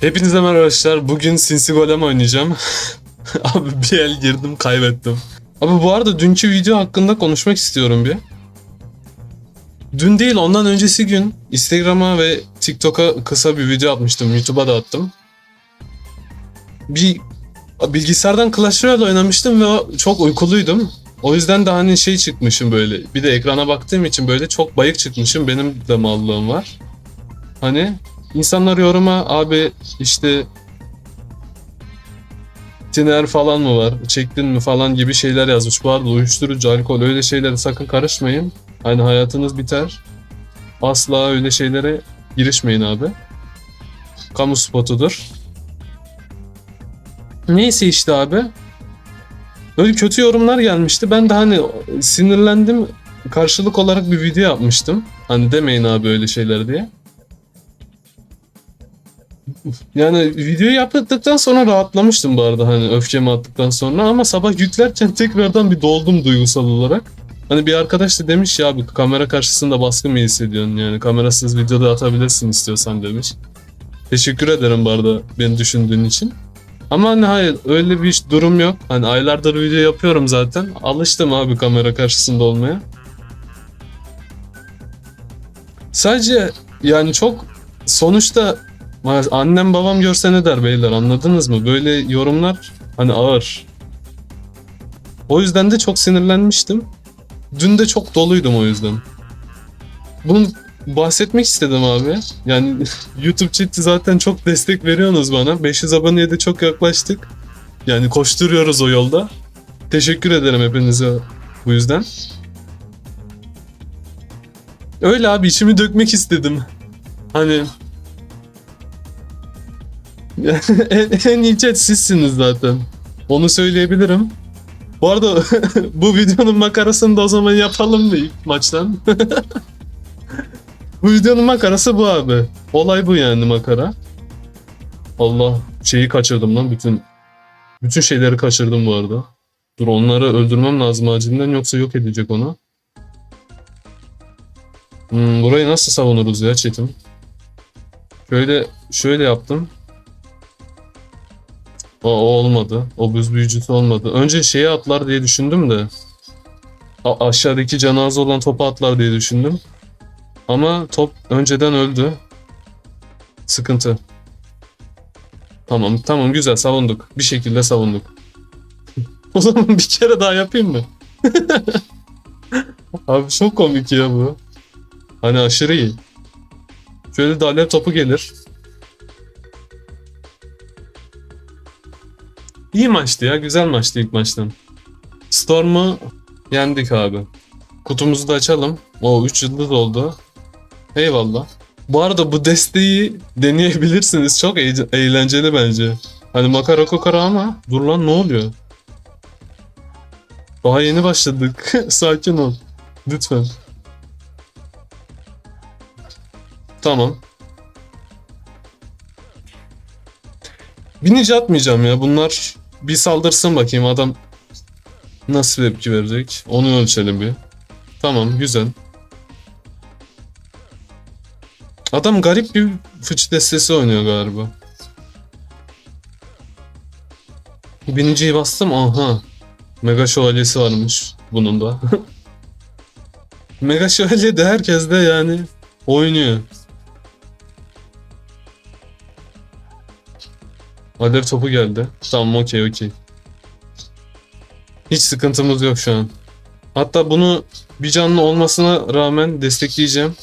Hepinize merhaba arkadaşlar. Bugün Sinsi Golem oynayacağım. Abi bir el girdim kaybettim. Abi bu arada dünkü video hakkında konuşmak istiyorum bir. Dün değil ondan öncesi gün Instagram'a ve TikTok'a kısa bir video atmıştım. YouTube'a da attım. Bir bilgisayardan Clash Royale oynamıştım ve çok uykuluydum. O yüzden de hani şey çıkmışım böyle. Bir de ekrana baktığım için böyle çok bayık çıkmışım. Benim de mallığım var. Hani insanlar yoruma abi işte tiner falan mı var, çektin mi falan gibi şeyler yazmış. Bu arada uyuşturucu, alkol öyle şeylere sakın karışmayın. Hani hayatınız biter. Asla öyle şeylere girişmeyin abi. Kamu spotudur. Neyse işte abi. Böyle kötü yorumlar gelmişti. Ben de hani sinirlendim. Karşılık olarak bir video yapmıştım. Hani demeyin abi öyle şeyler diye. Yani videoyu yaptıktan sonra rahatlamıştım bu arada hani öfkemi attıktan sonra ama sabah yüklerken tekrardan bir doldum duygusal olarak. Hani bir arkadaş da demiş ya abi kamera karşısında baskı mı hissediyorsun yani kamerasız videoda atabilirsin istiyorsan demiş. Teşekkür ederim bu arada beni düşündüğün için. Ama hani hayır öyle bir durum yok. Hani aylardır video yapıyorum zaten. Alıştım abi kamera karşısında olmaya. Sadece yani çok sonuçta annem babam görse ne der beyler anladınız mı? Böyle yorumlar hani ağır. O yüzden de çok sinirlenmiştim. Dün de çok doluydum o yüzden. Bunu bahsetmek istedim abi. Yani YouTube chat'i zaten çok destek veriyorsunuz bana. 500 aboneye de çok yaklaştık. Yani koşturuyoruz o yolda. Teşekkür ederim hepinize bu yüzden. Öyle abi içimi dökmek istedim. Hani en, en iyi chat sizsiniz zaten. Onu söyleyebilirim. Bu arada bu videonun makarasını da o zaman yapalım mı ilk maçtan? bu videonun makarası bu abi. Olay bu yani makara. Allah şeyi kaçırdım lan bütün bütün şeyleri kaçırdım bu arada. Dur onları öldürmem lazım acilen yoksa yok edecek onu. Hmm, burayı nasıl savunuruz ya chatim? Şöyle şöyle yaptım. O, o olmadı. O buz büyücüsü olmadı. Önce şeye atlar diye düşündüm de. A- aşağıdaki cenaze olan topa atlar diye düşündüm. Ama top önceden öldü. Sıkıntı. Tamam tamam güzel savunduk. Bir şekilde savunduk. o zaman bir kere daha yapayım mı? Abi çok komik ya bu. Hani aşırı iyi. Şöyle de topu gelir. İyi maçtı ya. Güzel maçtı ilk maçtan. Storm'u yendik abi. Kutumuzu da açalım. O 3 yıldız oldu. Eyvallah. Bu arada bu desteği deneyebilirsiniz. Çok eğ- eğlenceli bence. Hani makara kokara ama dur lan ne oluyor? Daha yeni başladık. Sakin ol. Lütfen. Tamam. Binici atmayacağım ya. Bunlar bir saldırsın bakayım adam nasıl tepki verecek. Onu ölçelim bir. Tamam güzel. Adam garip bir fıç destesi oynuyor galiba. Biniciyi bastım aha. Mega şövalyesi varmış bunun da. Mega şövalye de herkes de yani oynuyor. Alev topu geldi. Tamam okey okey. Hiç sıkıntımız yok şu an. Hatta bunu bir canlı olmasına rağmen destekleyeceğim.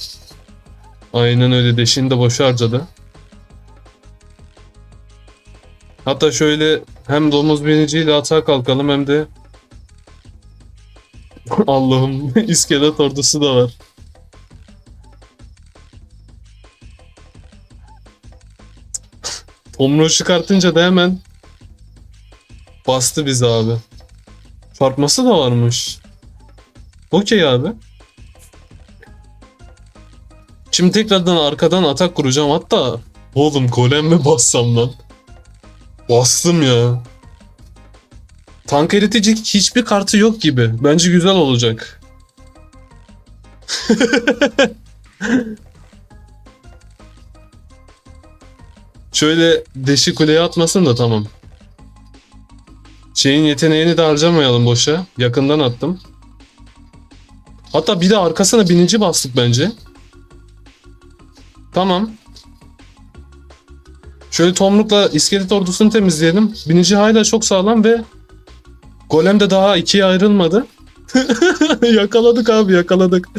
Aynen öyle deşini de boşa harcadı. Hatta şöyle hem domuz biniciyle atağa kalkalım hem de Allah'ım iskelet ordusu da var. Omru çıkartınca da hemen bastı bizi abi. Çarpması da varmış. Okey abi. Şimdi tekrardan arkadan atak kuracağım. Hatta oğlum golem mi bassam lan? Bastım ya. Tank eritecek hiçbir kartı yok gibi. Bence güzel olacak. Şöyle deşi kuleye atmasın da tamam. Şeyin yeteneğini de harcamayalım boşa. Yakından attım. Hatta bir de arkasına binici bastık bence. Tamam. Şöyle tomrukla iskelet ordusunu temizleyelim. Binici hala çok sağlam ve golem de daha ikiye ayrılmadı. yakaladık abi yakaladık.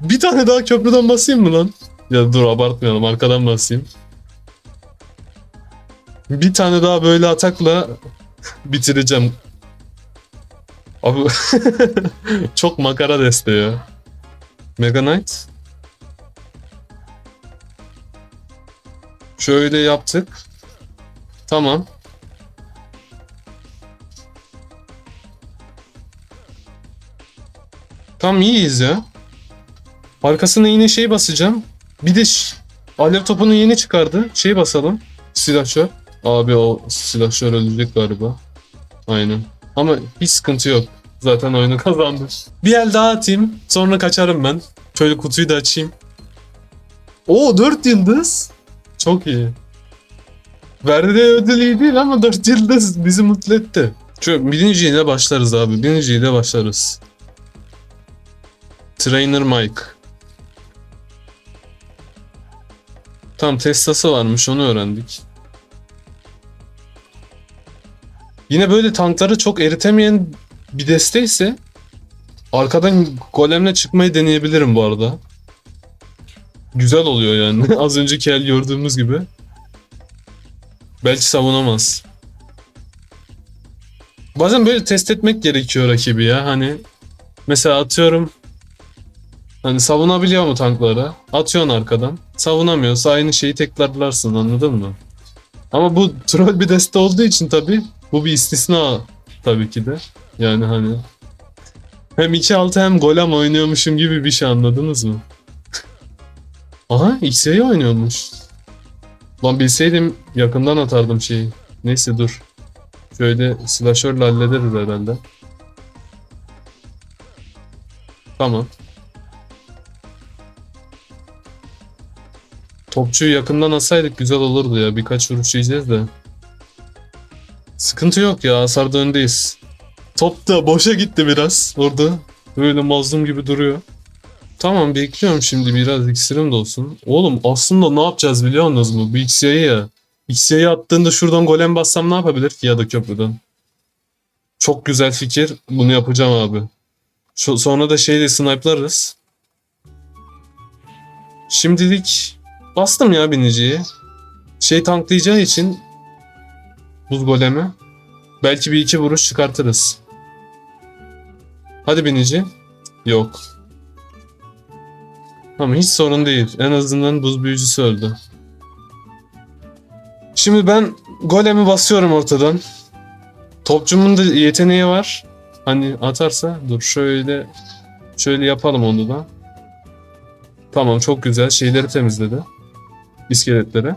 Bir tane daha köprüden basayım mı lan? Ya dur abartmayalım arkadan basayım. Bir tane daha böyle atakla bitireceğim. Abi çok makara desteği ya. Mega Knight. Şöyle yaptık. Tamam. Tam iyiyiz ya. Arkasına yine şey basacağım. Bir de alev topunu yeni çıkardı. Şey basalım. Silahşör. Abi o silahşör ölecek galiba. Aynen. Ama hiç sıkıntı yok. Zaten oyunu kazandı. Bir el daha atayım. Sonra kaçarım ben. Şöyle kutuyu da açayım. Oo 4 yıldız. Çok iyi. Verdiği ödül iyi değil ama 4 yıldız bizi mutlu etti. Şu birinciyle başlarız abi. Birinciyle başlarız. Trainer Mike. Tam testası varmış onu öğrendik. Yine böyle tankları çok eritemeyen bir desteyse arkadan golemle çıkmayı deneyebilirim bu arada. Güzel oluyor yani. Az önceki el gördüğümüz gibi. Belki savunamaz. Bazen böyle test etmek gerekiyor rakibi ya. Hani mesela atıyorum Hani savunabiliyor mu tankları? Atıyorsun arkadan. Savunamıyorsa aynı şeyi tekrarlarsın anladın mı? Ama bu troll bir deste olduğu için tabi bu bir istisna tabii ki de. Yani hani hem 2-6 hem golem oynuyormuşum gibi bir şey anladınız mı? Aha X'e oynuyormuş. Lan bilseydim yakından atardım şeyi. Neyse dur. Şöyle slasher'la hallederiz herhalde. Tamam. Topçuyu yakından asaydık güzel olurdu ya. Birkaç vuruş yiyeceğiz de. Sıkıntı yok ya. Hasarda öndeyiz. Top da boşa gitti biraz orada. Böyle mazlum gibi duruyor. Tamam bekliyorum şimdi biraz iksirim de olsun. Oğlum aslında ne yapacağız biliyor musunuz mu? Bu Xya'yı ya. Xya'yı attığında şuradan golem bassam ne yapabilir ki ya da köprüden? Çok güzel fikir. Bunu yapacağım abi. Şu, sonra da şeyle snipe'larız. Şimdilik bastım ya biniciyi. Şey tanklayacağı için buz golemi. Belki bir iki vuruş çıkartırız. Hadi binici. Yok. Ama hiç sorun değil. En azından buz büyücüsü öldü. Şimdi ben golemi basıyorum ortadan. Topçumun da yeteneği var. Hani atarsa dur şöyle şöyle yapalım onu da. Tamam çok güzel şeyleri temizledi. İskeletleri.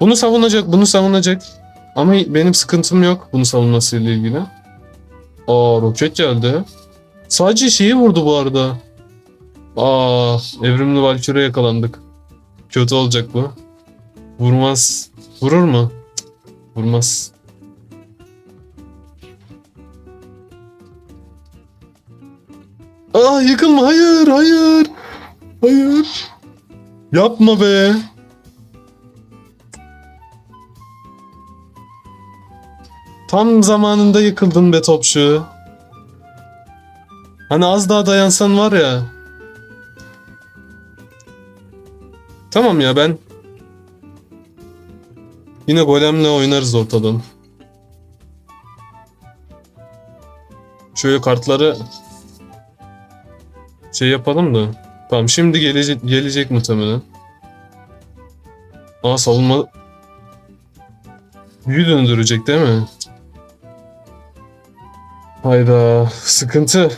Bunu savunacak, bunu savunacak. Ama benim sıkıntım yok bunu savunmasıyla ilgili. Aa roket geldi. Sadece şeyi vurdu bu arada. Aa evrimli Valkyrie yakalandık. Kötü olacak bu. Vurmaz. Vurur mu? Vurmaz. Aa yıkılma hayır hayır. Hayır. Yapma be. Tam zamanında yıkıldın be topçu. Hani az daha dayansan var ya. Tamam ya ben yine golemle oynarız ortadan. Şöyle kartları şey yapalım da. Tamam şimdi gelecek gelecek muhtemelen. Aa savunma büyü döndürecek değil mi? Hayda sıkıntı.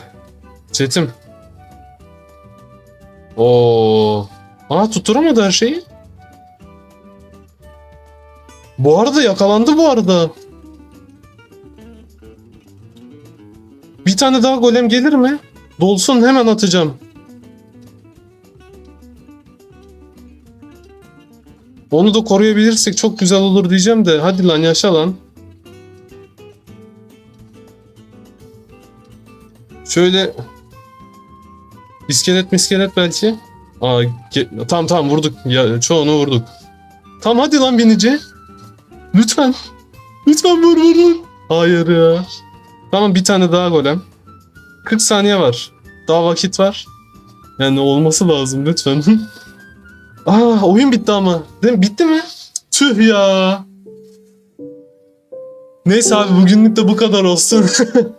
Çetim. Oo. Aa tutturamadı her şeyi. Bu arada yakalandı bu arada. Bir tane daha golem gelir mi? Dolsun hemen atacağım. Onu da koruyabilirsek çok güzel olur diyeceğim de hadi lan yaşa lan. Şöyle iskelet miskelet belki. Aa, tamam tamam vurduk. Ya, çoğunu vurduk. Tamam hadi lan binici. Lütfen. Lütfen vur vur vur. Hayır ya. Tamam bir tane daha golem. 40 saniye var. Daha vakit var. Yani olması lazım lütfen. Aa oyun bitti ama. Değil mi? Bitti mi? Tüh ya. Neyse abi bugünlük de bu kadar olsun.